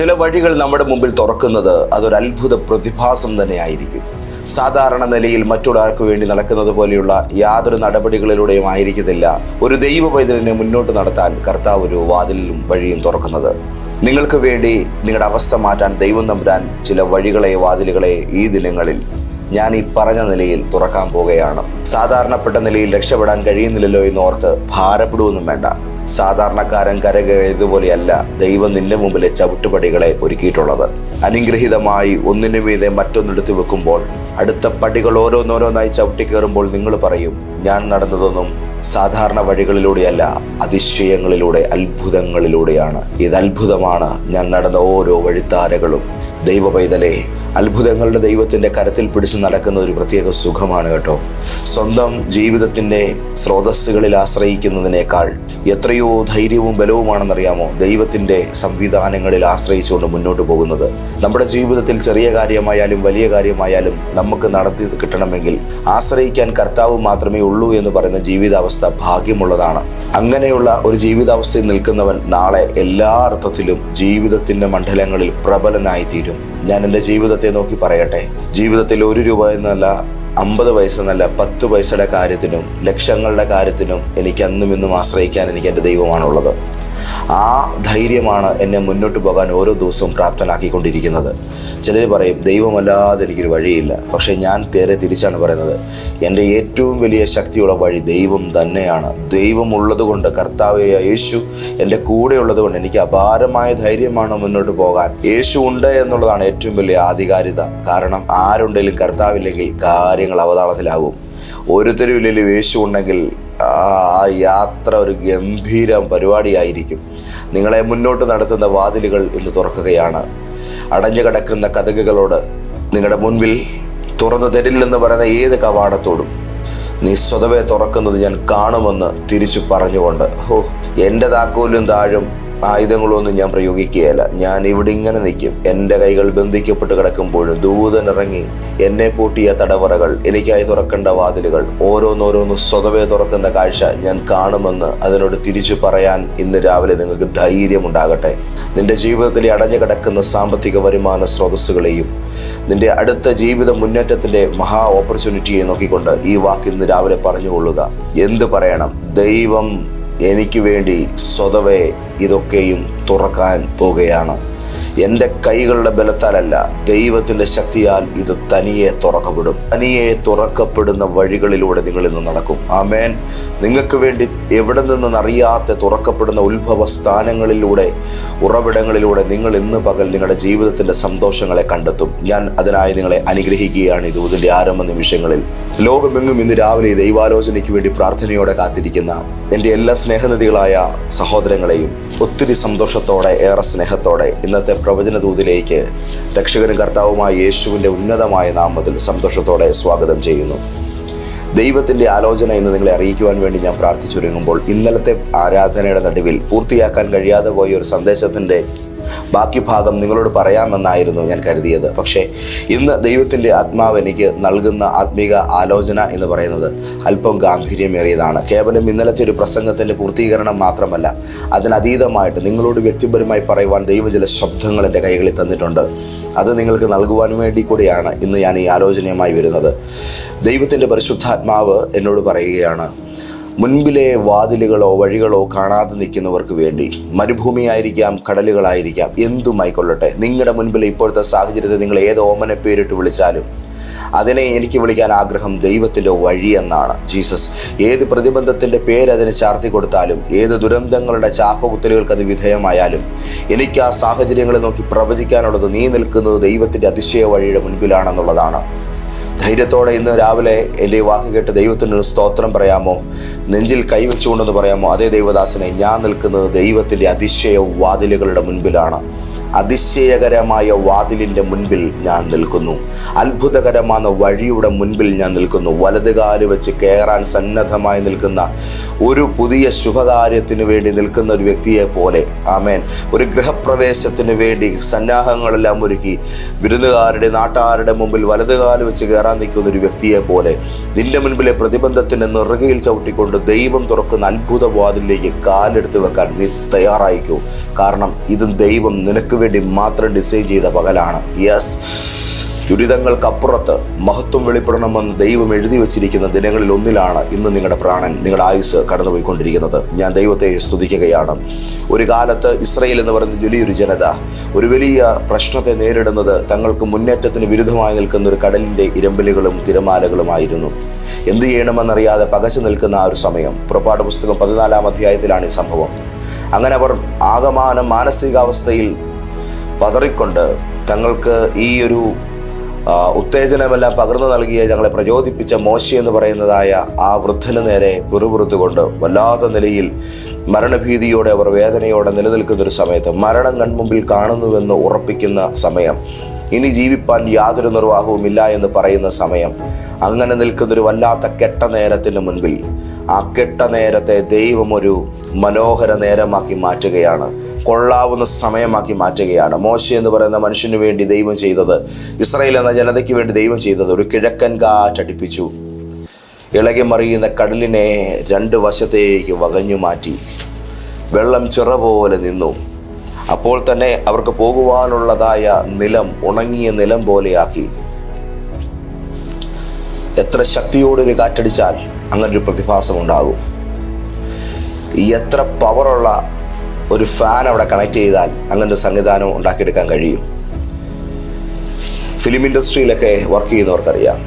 ചില വഴികൾ നമ്മുടെ മുമ്പിൽ തുറക്കുന്നത് അതൊരു അത്ഭുത പ്രതിഭാസം തന്നെയായിരിക്കും. സാധാരണ നിലയിൽ മറ്റൊരാൾക്ക് വേണ്ടി നടക്കുന്നത് പോലെയുള്ള യാതൊരു നടപടികളിലൂടെയും ആയിരിക്കത്തില്ല ഒരു ദൈവ പൈതലിനെ മുന്നോട്ട് നടത്താൻ കർത്താവ് ഒരു വാതിലും വഴിയും തുറക്കുന്നത്. നിങ്ങൾക്ക് വേണ്ടി നിങ്ങളുടെ അവസ്ഥ മാറ്റാൻ ദൈവം തമ്പുരാൻ ചില വഴികളെ വാതിലുകളെ ഈ ദിനങ്ങളിൽ ഞാൻ ഈ പറഞ്ഞ നിലയിൽ തുറക്കാൻ പോകുകയാണ് സാധാരണപ്പെട്ട നിലയിൽ രക്ഷപ്പെടാൻ കഴിയുന്നില്ലല്ലോ എന്നോർത്ത് ഭാരപ്പെടുവൊന്നും വേണ്ട. സാധാരണക്കാരൻ കരകയറിയതുപോലെയല്ല ദൈവം നിന്റെ മുമ്പിലെ ചവിട്ടുപടികളെ ഒരുക്കിയിട്ടുള്ളത്. അനുഗ്രഹീതമായി ഒന്നിനു മീതെ മറ്റൊന്നെടുത്ത് വെക്കുമ്പോൾ അടുത്ത പടികൾ ഓരോന്നോരോന്നായി ചവിട്ടി കയറുമ്പോൾ നിങ്ങൾ പറയും ഞാൻ നടന്നതൊന്നും സാധാരണ വഴികളിലൂടെയല്ല അതിശയങ്ങളിലൂടെ അത്ഭുതങ്ങളിലൂടെയാണ്. ഇത് അത്ഭുതമാണ്. ഞാൻ നടന്ന ഓരോ വഴിത്താരകളും ദൈവ പൈതലേ അത്ഭുതങ്ങളുടെ ദൈവത്തിന്റെ കരത്തിൽ പിടിച്ച് നടക്കുന്ന ഒരു പ്രത്യേക സുഖമാണ് കേട്ടോ. സ്വന്തം ജീവിതത്തിന്റെ സ്രോതസ്സുകളിൽ ആശ്രയിക്കുന്നതിനേക്കാൾ എത്രയോ ധൈര്യവും ബലവുമാണെന്നറിയാമോ? ദൈവത്തിന്റെ സംവിധാനങ്ങളിൽ ആശ്രയിച്ചുകൊണ്ട് മുന്നോട്ട് പോകുന്നത്. നമ്മുടെ ജീവിതത്തിൽ ചെറിയ കാര്യമായാലും വലിയ കാര്യമായാലും നമുക്ക് നടത്തി കിട്ടണമെങ്കിൽ ആശ്രയിക്കാൻ കർത്താവ് മാത്രമേ ഉള്ളൂ എന്ന് പറയുന്ന ജീവിതാവസ്ഥ ഭാഗ്യമുള്ളതാണ്. അങ്ങനെയുള്ള ഒരു ജീവിതാവസ്ഥയിൽ നിൽക്കുന്നവൻ നാളെ എല്ലാ അർത്ഥത്തിലും ജീവിതത്തിന്റെ മണ്ഡലങ്ങളിൽ പ്രബലനായി തീരും ഞാൻ എന്റെ ജീവിതത്തെ നോക്കി പറയട്ടെ. ജീവിതത്തിൽ ഒരു രൂപ എന്നല്ല അമ്പത് പൈസ എന്നല്ല പത്ത് പൈസയുടെ കാര്യത്തിനും ലക്ഷങ്ങളുടെ കാര്യത്തിനും എനിക്ക് അന്നും ഇന്നും ആശ്രയിക്കാൻ എനിക്ക് എന്റെ ദൈവമാണുള്ളത്. ആ ധൈര്യമാണ് എന്നെ മുന്നോട്ട് പോകാൻ ഓരോ ദിവസവും പ്രാപ്തനാക്കിക്കൊണ്ടിരിക്കുന്നത്. ചിലർ പറയും ദൈവമല്ലാതെ എനിക്കൊരു വഴിയില്ല. പക്ഷേ ഞാൻ നേരെ തിരിച്ചാണ് പറയുന്നത് എന്റെ ഏറ്റവും വലിയ ശക്തിയുള്ള വഴി ദൈവം തന്നെയാണ്. ദൈവമുള്ളത് കൊണ്ട് കർത്താവായ യേശു എന്റെ കൂടെ ഉള്ളത് കൊണ്ട് എനിക്ക് അപാരമായ ധൈര്യമാണ് മുന്നോട്ട് പോകാൻ. യേശു ഉണ്ട് എന്നുള്ളതാണ് ഏറ്റവും വലിയ ആധികാരികത കാരണം ആരുണ്ടെങ്കിലും കർത്താവില്ലെങ്കിൽ കാര്യങ്ങൾ അവതാളത്തിലാകും. ഓരോരുത്തരും ഇല്ലെങ്കിൽ യേശു ഉണ്ടെങ്കിൽ ആ യാത്ര ഒരു ഗംഭീര പരിപാടിയായിരിക്കും. നിങ്ങളെ മുന്നോട്ട് നടത്തുന്ന വാതിലുകൾ ഇന്ന് തുറക്കുകയാണ്. അടഞ്ഞു കിടക്കുന്ന കഥകുകളോട് നിങ്ങളുടെ മുൻപിൽ തുറന്നു തരില്ലെന്ന് പറയുന്ന ഏത് കവാടത്തോടും നീ സ്വതവേ തുറക്കുന്നത് ഞാൻ കാണുമെന്ന് തിരിച്ചു പറഞ്ഞുകൊണ്ട് ഹോ എന്റെ താക്കോലും താഴും. ആയുധങ്ങളൊന്നും ഞാൻ പ്രയോഗിക്കുകയല്ല. ഞാൻ ഇവിടെ ഇങ്ങനെ നിൽക്കും. എന്റെ കൈകൾ ബന്ധിക്കപ്പെട്ട് കിടക്കുമ്പോഴും ദൂതൻ ഇറങ്ങി എന്നെ പൂട്ടിയ തടവറകൾ എനിക്കായി തുറക്കേണ്ട വാതിലുകൾ ഓരോന്നോരോന്ന് സ്വതവേ തുറക്കുന്ന കാഴ്ച ഞാൻ കാണുമെന്ന് അതിനോട് തിരിച്ചു പറയാൻ ഇന്ന് രാവിലെ നിങ്ങൾക്ക് ധൈര്യമുണ്ടാകട്ടെ. നിന്റെ ജീവിതത്തിൽ അടഞ്ഞു കിടക്കുന്ന സാമ്പത്തിക വരുമാന സ്രോതസ്സുകളെയും നിന്റെ അടുത്ത ജീവിത മുന്നേറ്റത്തിന്റെ മഹാ ഓപ്പർച്യൂണിറ്റിയെ നോക്കിക്കൊണ്ട് ഈ വാക്ക് ഇന്ന് രാവിലെ പറഞ്ഞുകൊള്ളുക. എന്ത് പറയണം? ദൈവം എനിക്ക് വേണ്ടി സ്വതവേ ഇതൊക്കെയും തുറക്കാൻ പോകുകയാണ്. എന്റെ കൈകളുടെ ബലത്താലല്ല ദൈവത്തിന്റെ ശക്തിയാൽ ഇത് തനിയെ തുറക്കപ്പെടും. തനിയെ തുറക്കപ്പെടുന്ന വഴികളിലൂടെ നിങ്ങൾ ഇന്ന് നടക്കും. ആമേൻ. നിങ്ങൾക്ക് വേണ്ടി എവിടെ നിന്നും അറിയാത്ത തുറക്കപ്പെടുന്ന ഉത്ഭവ സ്ഥാനങ്ങളിലൂടെ ഉറവിടങ്ങളിലൂടെ നിങ്ങൾ ഇന്ന് പകൽ നിങ്ങളുടെ ജീവിതത്തിന്റെ സന്തോഷങ്ങളെ കണ്ടെത്തും. ഞാൻ അതിനായി നിങ്ങളെ അനുഗ്രഹിക്കുകയാണ് ഇത് ഇതിന്റെ ആരംഭ നിമിഷങ്ങളിൽ. ലോകമെങ്ങും ഇന്ന് രാവിലെ ദൈവാലോചനയ്ക്ക് വേണ്ടി പ്രാർത്ഥനയോടെ കാത്തിരിക്കുന്ന എന്റെ എല്ലാ സ്നേഹനിധികളായ സഹോദരങ്ങളെയും ഒത്തിരി സന്തോഷത്തോടെ ഏറെ സ്നേഹത്തോടെ ഇന്നത്തെ പ്രവചന ദൂതിലേക്ക് രക്ഷകനും കർത്താവുമായ യേശുവിന്റെ ഉന്നതമായ നാമത്തിൽ സന്തോഷത്തോടെ സ്വാഗതം ചെയ്യുന്നു. ദൈവത്തിന്റെ ആലോചന എന്ന് നിങ്ങളെ അറിയിക്കുവാൻ വേണ്ടി ഞാൻ പ്രാർത്ഥിച്ചൊരുങ്ങുമ്പോൾ ഇന്നലത്തെ ആരാധനയുടെ നടുവിൽ പൂർത്തിയാക്കാൻ കഴിയാതെ പോയ ഒരു സന്ദേശത്തിന്റെ ബാക്കി ഭാഗം നിങ്ങളോട് പറയാമെന്നായിരുന്നു ഞാൻ കരുതിയത്. പക്ഷേ ഇന്ന് ദൈവത്തിന്റെ ആത്മാവ് എനിക്ക് നൽകുന്ന ആത്മീക ആലോചന എന്ന് പറയുന്നത് അല്പം ഗാംഭീര്യമേറിയതാണ്. കേവലം ഇന്നലത്തെ ഒരു പ്രസംഗത്തിന്റെ പൂർത്തീകരണം മാത്രമല്ല അതിനതീതമായിട്ട് നിങ്ങളോട് വ്യക്തിപരമായി പറയുവാൻ ദൈവജല ശബ്ദങ്ങൾ എന്റെ കൈകളിൽ തന്നിട്ടുണ്ട്. അത് നിങ്ങൾക്ക് നൽകുവാൻ വേണ്ടി കൂടിയാണ് ഇന്ന് ഞാൻ ഈ ആലോചനയുമായി വരുന്നത്. ദൈവത്തിന്റെ പരിശുദ്ധാത്മാവ് എന്നോട് പറയുകയാണ് മുൻപിലെ വാതിലുകളോ വഴികളോ കാണാതെ നിൽക്കുന്നവർക്ക് വേണ്ടി മരുഭൂമിയായിരിക്കാം കടലുകളായിരിക്കാം എന്തുമായിക്കൊള്ളട്ടെ? നിങ്ങളുടെ മുൻപിൽ ഇപ്പോഴത്തെ സാഹചര്യത്തെ നിങ്ങൾ ഏത് ഓമന പേരിട്ട് വിളിച്ചാലും അതിനെ എനിക്ക് വിളിക്കാൻ ആഗ്രഹം ദൈവത്തിന്റെ വഴി എന്നാണ് ജീസസ്. ഏത് പ്രതിബന്ധത്തിന്റെ പേര് അതിനെ ചാർത്തി കൊടുത്താലും ഏത് ദുരന്തങ്ങളുടെ ചാപ്പകുത്തലുകൾക്ക് അത് വിധേയമായാലും എനിക്ക് ആ സാഹചര്യങ്ങളെ നോക്കി പ്രവചിക്കാനുള്ളത് നീ നിൽക്കുന്നത് ദൈവത്തിന്റെ അതിശയ വഴിയുടെ മുൻപിലാണെന്നുള്ളതാണ് ധൈര്യത്തോടെ ഇന്ന് രാവിലെ എന്റെ വാക്ക് കേട്ട് ദൈവത്തിനൊരു സ്തോത്രം പറയാമോ? നെഞ്ചിൽ കൈവച്ചുകൊണ്ടെന്ന് പറയാമോ? അതേ ദൈവദാസനെ ഞാൻ നിൽക്കുന്നത് ദൈവത്തിന്റെ അതിശയ വാതിലുകളുടെ മുൻപിലാണ്. അതിശയകരമായ വാതിലിന്റെ മുൻപിൽ ഞാൻ നിൽക്കുന്നു. അത്ഭുതകരമായ വഴിയുടെ മുൻപിൽ ഞാൻ നിൽക്കുന്നു. വലതുകാൽ വെച്ച് കയറാൻ സന്നദ്ധമായി നിൽക്കുന്ന ഒരു പുതിയ ശുഭകാര്യത്തിന് വേണ്ടി നിൽക്കുന്ന ഒരു വ്യക്തിയെ പോലെ. ആമേൻ. ഒരു ഗൃഹപ്രവേശത്തിന് വേണ്ടി സന്നാഹങ്ങളെല്ലാം ഒരുക്കി വിരുന്നുകാരുടെ നാട്ടുകാരുടെ മുമ്പിൽ വലതുകാൽ വെച്ച് കയറാൻ നിൽക്കുന്ന ഒരു വ്യക്തിയെ പോലെ. നിന്റെ മുൻപിലെ പ്രതിബന്ധത്തിന്റെ നിറുകയിൽ ചവിട്ടിക്കൊണ്ട് ദൈവം തുറക്കുന്ന അത്ഭുത വാതിലേക്ക് കാലെടുത്ത് വെക്കാൻ നീ തയ്യാറായിക്കൂ. കാരണം ഇത് ദൈവം നിനക്ക് വേണ്ടി മാത്രം ഡിസൈൻ ചെയ്ത പകലാണ്. യെസ് ദുരിതങ്ങൾക്കപ്പുറത്ത് മഹത്വം വെളിപ്പെടണമെന്ന് ദൈവം എഴുതി വച്ചിരിക്കുന്ന ദിനങ്ങളിൽ ഒന്നിലാണ് ഇന്ന് നിങ്ങളുടെ പ്രാണൻ നിങ്ങളുടെ ആയുസ് കടന്നുപോയിക്കൊണ്ടിരിക്കുന്നത്. ഞാൻ ദൈവത്തെ സ്തുതിക്കുകയാണ്. ഒരു കാലത്ത് ഇസ്രയേൽ എന്ന് പറയുന്ന വലിയൊരു ജനത ഒരു വലിയ പ്രശ്നത്തെ നേരിടുന്നത് തങ്ങൾക്ക് മുന്നേറ്റത്തിന് വിരുദ്ധമായി നിൽക്കുന്ന ഒരു കടലിന്റെ ഇരമ്പലുകളും തിരമാലകളുമായിരുന്നു. എന്ത് ചെയ്യണമെന്നറിയാതെ പകച്ചു നിൽക്കുന്ന ആ ഒരു സമയം. പുറപ്പാട് പുസ്തകം പതിനാലാം അധ്യായത്തിലാണ് ഈ സംഭവം. അങ്ങനെ അവർ ആകമാനം മാനസികാവസ്ഥയിൽ പതറിക്കൊണ്ട് തങ്ങൾക്ക് ഈ ഒരു ഉത്തേജനമെല്ലാം പകർന്നു നൽകിയ ഞങ്ങളെ പ്രചോദിപ്പിച്ച മോശി എന്ന് പറയുന്നതായ ആ വൃദ്ധന് നേരെ പുറപുറത്തുകൊണ്ട് വല്ലാത്ത നിലയിൽ മരണഭീതിയോടെ അവർ വേദനയോടെ നിലനിൽക്കുന്നൊരു സമയത്ത് മരണം കൺമുമ്പിൽ കാണുന്നുവെന്ന് ഉറപ്പിക്കുന്ന സമയം. ഇനി ജീവിപ്പാൻ യാതൊരു നിർവാഹവുമില്ല എന്ന് പറയുന്ന സമയം. അങ്ങനെ നിൽക്കുന്നൊരു വല്ലാത്ത കെട്ട നേരത്തിന് മുൻപിൽ ആ കെട്ട നേരത്തെ ദൈവം ഒരു മനോഹര നേരമാക്കി മാറ്റുകയാണ്. കൊള്ളാവുന്ന സമയമാക്കി മാറ്റുകയാണ്. മോശ എന്ന് പറയുന്ന മനുഷ്യന് വേണ്ടി ദൈവം ചെയ്തത് ഇസ്രായേൽ എന്ന ജനതയ്ക്ക് വേണ്ടി ദൈവം ചെയ്തത് ഒരു കിഴക്കൻ കാറ്റടിപ്പിച്ചു. ഇളകി മറിയുന്ന കടലിനെ രണ്ട് വശത്തേക്ക് വകഞ്ഞു മാറ്റി. വെള്ളം ചിറ പോലെ നിന്നു. അപ്പോൾ തന്നെ അവർക്ക് പോകുവാനുള്ളതായ നിലം ഉണങ്ങിയ നിലം പോലെയാക്കി. എത്ര ശക്തിയോടൊരു കാറ്റടിച്ചാൽ അങ്ങനൊരു പ്രതിഭാസം ഉണ്ടാകും എത്ര പവറുള്ള ഒരു ഫാൻ അവിടെ കണക്ട് ചെയ്താൽ അങ്ങനെ ഒരു സംവിധാനം ഉണ്ടാക്കിയെടുക്കാൻ കഴിയും. ഫിലിം ഇൻഡസ്ട്രിയിലൊക്കെ വർക്ക് ചെയ്യുന്നവർക്കറിയാം.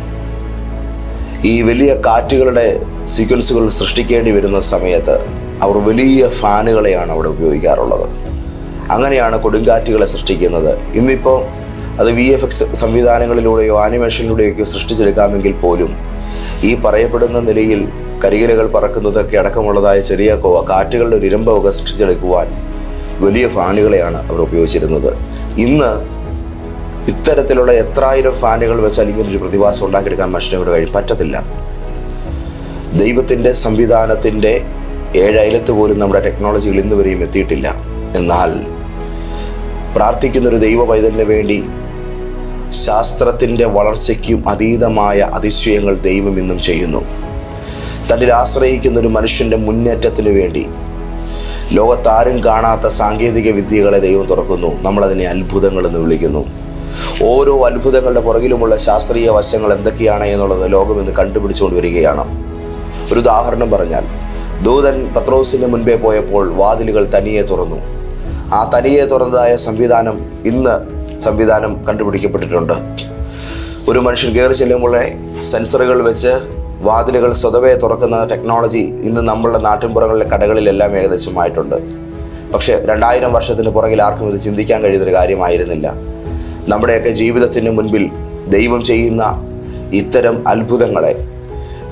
ഈ വലിയ കാറ്റുകളുടെ സീക്വൻസുകൾ സൃഷ്ടിക്കേണ്ടി വരുന്ന സമയത്ത് അവർ വലിയ ഫാനുകളെയാണ് അവിടെ ഉപയോഗിക്കാറുള്ളത്. അങ്ങനെയാണ് കൊടുങ്കാറ്റുകളെ സൃഷ്ടിക്കുന്നത്. ഇന്നിപ്പോൾ അത് വി എഫ് എക്സ് സംവിധാനങ്ങളിലൂടെയോ ആനിമേഷനിലൂടെയൊക്കെ സൃഷ്ടിച്ചെടുക്കാമെങ്കിൽ പോലും ഈ പറയപ്പെടുന്ന നിലയിൽ കരികിലകൾ പറക്കുന്നതൊക്കെ അടക്കമുള്ളതായ ചെറിയ കാറ്റുകളുടെ ഒരു ഇരമ്പമൊക്കെ സൃഷ്ടിച്ചെടുക്കുവാൻ വലിയ ഫാനുകളെയാണ് അവർ ഉപയോഗിച്ചിരുന്നത്. ഇന്ന് ഇത്തരത്തിലുള്ള എത്രായിരം ഫാനുകൾ വെച്ചാൽ ഒരു പ്രതിഭാസം ഉണ്ടാക്കിയെടുക്കാൻ മനുഷ്യനെ കൊണ്ട് കഴിയും പറ്റത്തില്ല. ദൈവത്തിന്റെ സംവിധാനത്തിന്റെ ഏഴയലത്ത് പോലും നമ്മുടെ ടെക്നോളജികൾ ഇന്ന് വരെയും എത്തിയിട്ടില്ല. എന്നാൽ പ്രാർത്ഥിക്കുന്നൊരു ദൈവ പൈതലിന് വേണ്ടി ശാസ്ത്രത്തിന്റെ വളർച്ചയ്ക്കും അതീതമായ അതിശയങ്ങൾ ദൈവം ഇന്നും ചെയ്യുന്നു. തന്നിൽ ആശ്രയിക്കുന്ന ഒരു മനുഷ്യന്റെ മുന്നേറ്റത്തിന് വേണ്ടി. ലോകത്താരും കാണാത്ത സാങ്കേതിക വിദ്യകളെ ദൈവം തുറക്കുന്നു. നമ്മളതിനെ അത്ഭുതങ്ങൾ എന്ന് വിളിക്കുന്നു. ഓരോ അത്ഭുതങ്ങളുടെ പുറകിലുമുള്ള ശാസ്ത്രീയ വശങ്ങൾ എന്തൊക്കെയാണ് എന്നുള്ളത് ലോകം ഇന്ന് കണ്ടുപിടിച്ചുകൊണ്ട് വരികയാണ്. ഒരു ഉദാഹരണം പറഞ്ഞാൽ ദൂതൻ പത്രോസിന് മുൻപേ പോയപ്പോൾ വാതിലുകൾ തനിയെ തുറന്നു. ആ തനിയെ തുറന്നതായ സംവിധാനം ഇന്ന് സംവിധാനം കണ്ടുപിടിക്കപ്പെട്ടിട്ടുണ്ട്. ഒരു മനുഷ്യൻ കയറി ചെല്ലുമ്പോഴേ സെൻസറുകൾ വെച്ച് വാതിലുകൾ സ്വതവേ തുറക്കുന്ന ടെക്നോളജി ഇന്ന് നമ്മളുടെ നാട്ടിൻപുറങ്ങളിലെ കടകളിലെല്ലാം ഏകദേശമായിട്ടുണ്ട്. പക്ഷേ രണ്ടായിരം വർഷത്തിന് പുറകിൽ ആർക്കും ഇത് ചിന്തിക്കാൻ കഴിയുന്നൊരു കാര്യമായിരുന്നില്ല. നമ്മുടെയൊക്കെ ജീവിതത്തിന് മുൻപിൽ ദൈവം ചെയ്യുന്ന ഇത്തരം അത്ഭുതങ്ങളെ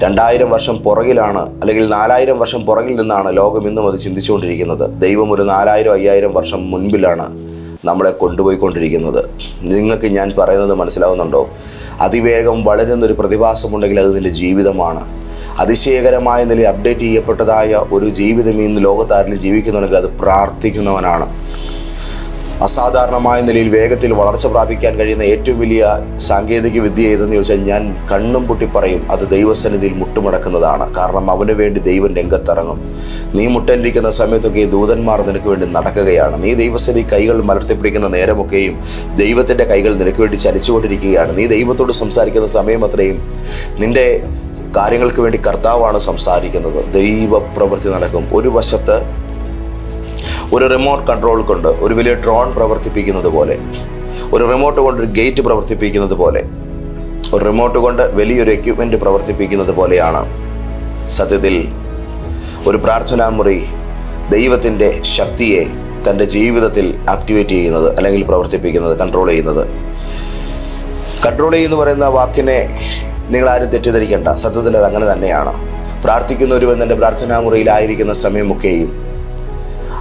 രണ്ടായിരം വർഷം പുറകിലാണ് അല്ലെങ്കിൽ നാലായിരം വർഷം പുറകിൽ നിന്നാണ് ലോകം ഇന്നും അത് ചിന്തിച്ചുകൊണ്ടിരിക്കുന്നത്. ദൈവം ഒരു നാലായിരം അയ്യായിരം വർഷം മുൻപിലാണ് നമ്മളെ കൊണ്ടുപോയിക്കൊണ്ടിരിക്കുന്നത്. നിങ്ങൾക്ക് ഞാൻ പറയുന്നത് മനസ്സിലാവുന്നുണ്ടോ? അതിവേഗം വളരുന്നൊരു പ്രതിഭാസമുണ്ടെങ്കിൽ അത് നിന്റെ ജീവിതമാണ്. അതിശയകരമായ നിലയിൽ അപ്ഡേറ്റ് ചെയ്യപ്പെട്ടതായ ഒരു ജീവിതം ഇന്ന് ലോകത്താരിലും ജീവിക്കുന്നുണ്ടെങ്കിൽ അത് പ്രാർത്ഥിക്കുന്നവനാണ്. അസാധാരണമായ നിലയിൽ വേഗത്തിൽ വളർച്ച പ്രാപിക്കാൻ കഴിയുന്ന ഏറ്റവും വലിയ സാങ്കേതിക വിദ്യ ഏതെന്ന് ചോദിച്ചാൽ ഞാൻ കണ്ണും പൊട്ടി പറയും അത് ദൈവസന്നിധിയിൽ മുട്ടുമടക്കുന്നതാണ്. കാരണം അവന് വേണ്ടി ദൈവം രംഗത്തിറങ്ങും. നീ മുട്ടലിരിക്കുന്ന സമയത്തൊക്കെ ദൂതന്മാർ നിനക്ക് വേണ്ടി നടക്കുകയാണ്. നീ ദൈവസന്നിധി കൈകൾ മലർത്തിപ്പിടിക്കുന്ന നേരമൊക്കെയും ദൈവത്തിന്റെ കൈകൾ നിനക്ക് വേണ്ടി ചലിച്ചുകൊണ്ടിരിക്കുകയാണ്. നീ ദൈവത്തോട് സംസാരിക്കുന്ന സമയം അത്രയും നിന്റെ കാര്യങ്ങൾക്ക് വേണ്ടി കർത്താവാണ് സംസാരിക്കുന്നത്. ദൈവപ്രവൃത്തി നടക്കും. ഒരു വശത്ത് ഒരു റിമോട്ട് കൺട്രോൾ കൊണ്ട് ഒരു വലിയ ഡ്രോൺ പ്രവർത്തിപ്പിക്കുന്നത് പോലെ ഒരു റിമോട്ട് കൊണ്ട് ഒരു ഗേറ്റ് പ്രവർത്തിപ്പിക്കുന്നത് പോലെ ഒരു റിമോട്ട് കൊണ്ട് വലിയൊരു എക്യുപ്മെന്റ് പ്രവർത്തിപ്പിക്കുന്നത് പോലെയാണ് സത്യത്തിൽ ഒരു പ്രാർത്ഥനാമുറി ദൈവത്തിന്റെ ശക്തിയെ തന്റെ ജീവിതത്തിൽ ആക്ടിവേറ്റ് ചെയ്യുന്നത് അല്ലെങ്കിൽ പ്രവർത്തിപ്പിക്കുന്നത് കൺട്രോൾ ചെയ്യുന്നത്. കൺട്രോൾ ചെയ്യുന്നു പറയുന്ന വാക്കിനെ നിങ്ങൾ ആരും തെറ്റിദ്ധരിക്കേണ്ട. സത്യത്തിൽ അത് അങ്ങനെ തന്നെയാണ്. പ്രാർത്ഥിക്കുന്ന ഒരുവൻ തന്റെ പ്രാർത്ഥനാ മുറിയിലായിരിക്കുന്ന സമയമൊക്കെയും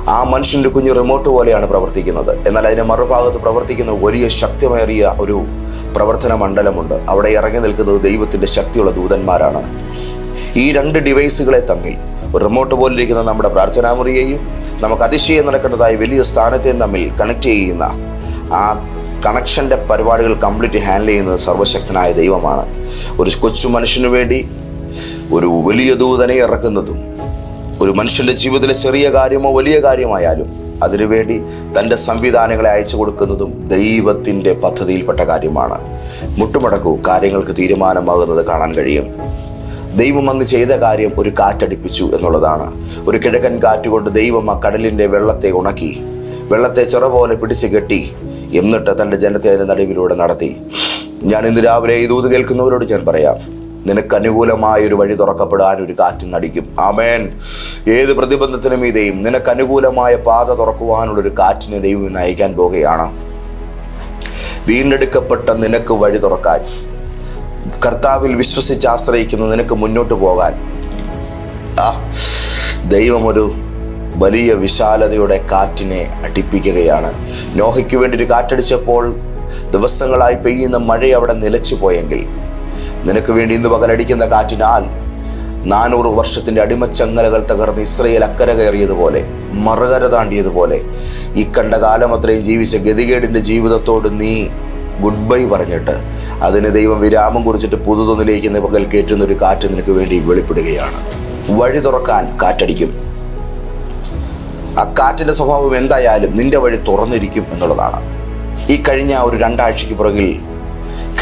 ആ മനുഷ്യന്റെ കുഞ്ഞ് റിമോട്ട് പോലെയാണ് പ്രവർത്തിക്കുന്നത്. എന്നാൽ അതിന്റെ മറുഭാഗത്ത് പ്രവർത്തിക്കുന്ന വലിയ ശക്തിമേറിയ ഒരു പ്രവർത്തന മണ്ഡലമുണ്ട്. അവിടെ ഇറങ്ങി നിൽക്കുന്നത് ദൈവത്തിന്റെ ശക്തിയുള്ള ദൂതന്മാരാണ്. ഈ രണ്ട് ഡിവൈസുകളെ തമ്മിൽ റിമോട്ട് പോലിരിക്കുന്ന നമ്മുടെ പ്രാർത്ഥനാ മുറിയെയും നമുക്ക് അതിശയം നടക്കേണ്ടതായ വലിയ സ്ഥാനത്തെയും തമ്മിൽ കണക്ട് ചെയ്യുന്ന ആ കണക്ഷന്റെ പരിപാടികൾ കംപ്ലീറ്റ് ഹാൻഡിൽ ചെയ്യുന്നത് സർവശക്തനായ ദൈവമാണ്. ഒരു കൊച്ചു മനുഷ്യന് വേണ്ടി ഒരു വലിയ ദൂതനെ ഇറക്കുന്നതും ഒരു മനുഷ്യന്റെ ജീവിതത്തിലെ ചെറിയ കാര്യമോ വലിയ കാര്യമായാലും അതിനുവേണ്ടി തന്റെ സംവിധാനങ്ങളെ അയച്ചു കൊടുക്കുന്നതും ദൈവത്തിന്റെ പദ്ധതിയിൽപ്പെട്ട കാര്യമാണ്. മുട്ടുമടക്കൂ കാര്യങ്ങൾക്ക് തീരുമാനമാകുന്നത് കാണാൻ കഴിയും. ദൈവം അന്ന് ചെയ്ത കാര്യം ഒരു കാറ്റടിപ്പിച്ചു എന്നുള്ളതാണ്. ഒരു കിഴക്കൻ കാറ്റുകൊണ്ട് ദൈവം ആ കടലിന്റെ വെള്ളത്തെ ഉണക്കി വെള്ളത്തെ ചെറു പോലെ പിടിച്ചു കെട്ടി എന്നിട്ട് തന്റെ ജനത്തെ അതിന്റെ നടുവിലൂടെ നടത്തി. ഞാൻ ഇന്ന് രാവിലെ ഈ ദൂത് കേൾക്കുന്നവരോട് ഞാൻ പറയാം. നിനക്ക് അനുകൂലമായ ഒരു വഴി തുറക്കപ്പെടാൻ ഒരു കാറ്റ് നടിക്കും. ആമേൻ. ഏത് പ്രതിബന്ധത്തിനും ഇതേയും. നിനക്ക് അനുകൂലമായ പാത തുറക്കുവാനുള്ള ഒരു കാറ്റിനെ ദൈവം ഇന്ന് അയക്കാൻ പോകുകയാണ് വീണ്ടെടുക്കപ്പെട്ട നിനക്ക് വഴി തുറക്കാൻ. കർത്താവിൽ വിശ്വസിച്ച് ആശ്രയിക്കുന്ന നിനക്ക് മുന്നോട്ട് പോകാൻ. ആ ദൈവം ഒരു വലിയ വിശാലതയുടെ കാറ്റിനെ അടിപ്പിക്കുകയാണ്. നോഹയ്ക്ക് വേണ്ടി ഒരു കാറ്റടിച്ചപ്പോൾ ദിവസങ്ങളായി പെയ്യുന്ന മഴ അവിടെ നിലച്ചു പോയെങ്കിൽ നിനക്ക് വേണ്ടി ഇന്ന് പകലടിക്കുന്ന കാറ്റിനാൽ നാനൂറ് വർഷത്തിന്റെ അടിമച്ചങ്ങലകൾ തകർന്ന് ഇസ്രയേൽ അക്കര കയറിയതുപോലെ മറുകര താണ്ടിയതുപോലെ ഈ കണ്ട കാലം അത്രയും ജീവിച്ച ഗതികേടിന്റെ ജീവിതത്തോട് നീ ഗുഡ് ബൈ പറഞ്ഞിട്ട് അതിന് ദൈവം വിരാമം കുറിച്ചിട്ട് പുതുതൊന്നിലേക്ക് പകൽ കയറ്റുന്ന ഒരു കാറ്റ് നിനക്ക് വേണ്ടി വെളിപ്പെടുകയാണ്. വഴി തുറക്കാൻ കാറ്റടിക്കും. ആ കാറ്റിന്റെ സ്വഭാവം എന്തായാലും നിന്റെ വഴി തുറന്നിരിക്കും എന്നുള്ളതാണ്. ഈ കഴിഞ്ഞ ഒരു രണ്ടാഴ്ചയ്ക്ക് പുറകിൽ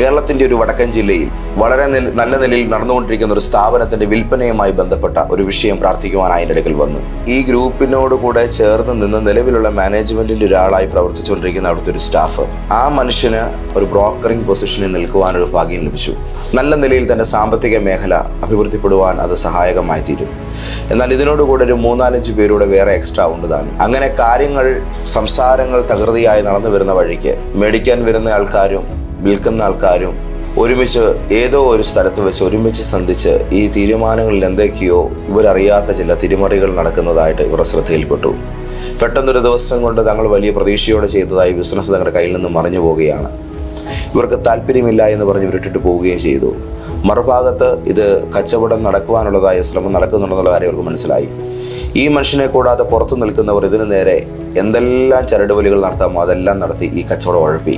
കേരളത്തിന്റെ ഒരു വടക്കൻ ജില്ലയിൽ വളരെ നില- നല്ല നിലയിൽ നടന്നുകൊണ്ടിരിക്കുന്ന ഒരു സ്ഥാപനത്തിന്റെ വിൽപ്പനയുമായി ബന്ധപ്പെട്ട ഒരു വിഷയം പ്രാർത്ഥിക്കുവാനായി എന്റെ അടുക്കൽ വന്നു. ഈ ഗ്രൂപ്പിനോട് കൂടെ ചേർന്ന് നിന്ന് നിലവിലുള്ള മാനേജ്മെന്റിന്റെ ഒരാളായി പ്രവർത്തിച്ചുകൊണ്ടിരിക്കുന്ന അവിടുത്തെ ഒരു സ്റ്റാഫ് ആ മനുഷ്യന് ഒരു ബ്രോക്കറിംഗ് പൊസിഷനിൽ നിൽക്കുവാനൊരു ഭാഗ്യം ലഭിച്ചു. നല്ല നിലയിൽ തന്റെ സാമ്പത്തിക മേഖല അഭിവൃദ്ധിപ്പെടുവാൻ അത് സഹായകമായി തീരും. എന്നാൽ ഇതിനോടുകൂടെ ഒരു മൂന്നാലഞ്ച് പേരൂടെ വേറെ എക്സ്ട്രാ ഉണ്ട് താനും അങ്ങനെ കാര്യങ്ങൾ സംസാരങ്ങൾ തകൃതിയായി നടന്നു വരുന്ന വഴിക്ക് മേടിക്കാൻ വരുന്ന ആൾക്കാരും വിൽക്കുന്ന ആൾക്കാരും ഒരുമിച്ച് ഏതോ ഒരു സ്ഥലത്ത് വെച്ച് ഒരുമിച്ച് സന്ധിച്ച് ഈ തീരുമാനങ്ങളിൽ എന്തൊക്കെയോ ഇവരറിയാത്ത ചില തിരിമറികൾ നടക്കുന്നതായിട്ട് ഇവരുടെ ശ്രദ്ധയിൽപ്പെട്ടു. പെട്ടെന്നൊരു ദിവസം കൊണ്ട് തങ്ങൾ വലിയ പ്രതീക്ഷയോടെ ചെയ്തതായി ബിസിനസ് തങ്ങളുടെ കയ്യിൽ നിന്ന് മറിഞ്ഞു പോവുകയാണ്. ഇവർക്ക് താല്പര്യമില്ല എന്ന് പറഞ്ഞ് ഇവരിട്ടിട്ട് പോവുകയും ചെയ്തു. മറുഭാഗത്ത് ഇത് കച്ചവടം നടക്കുവാനുള്ളതായ ശ്രമം നടക്കുന്നുണ്ടെന്നുള്ള കാര്യം അവർക്ക് മനസ്സിലായി. ഈ മനുഷ്യനെ കൂടാതെ പുറത്തു നിൽക്കുന്നവർ ഇതിനു നേരെ എന്തെല്ലാം ചരടുവലികൾ നടത്താമോ അതെല്ലാം നടത്തി ഈ കച്ചവടം ഉഴപ്പി.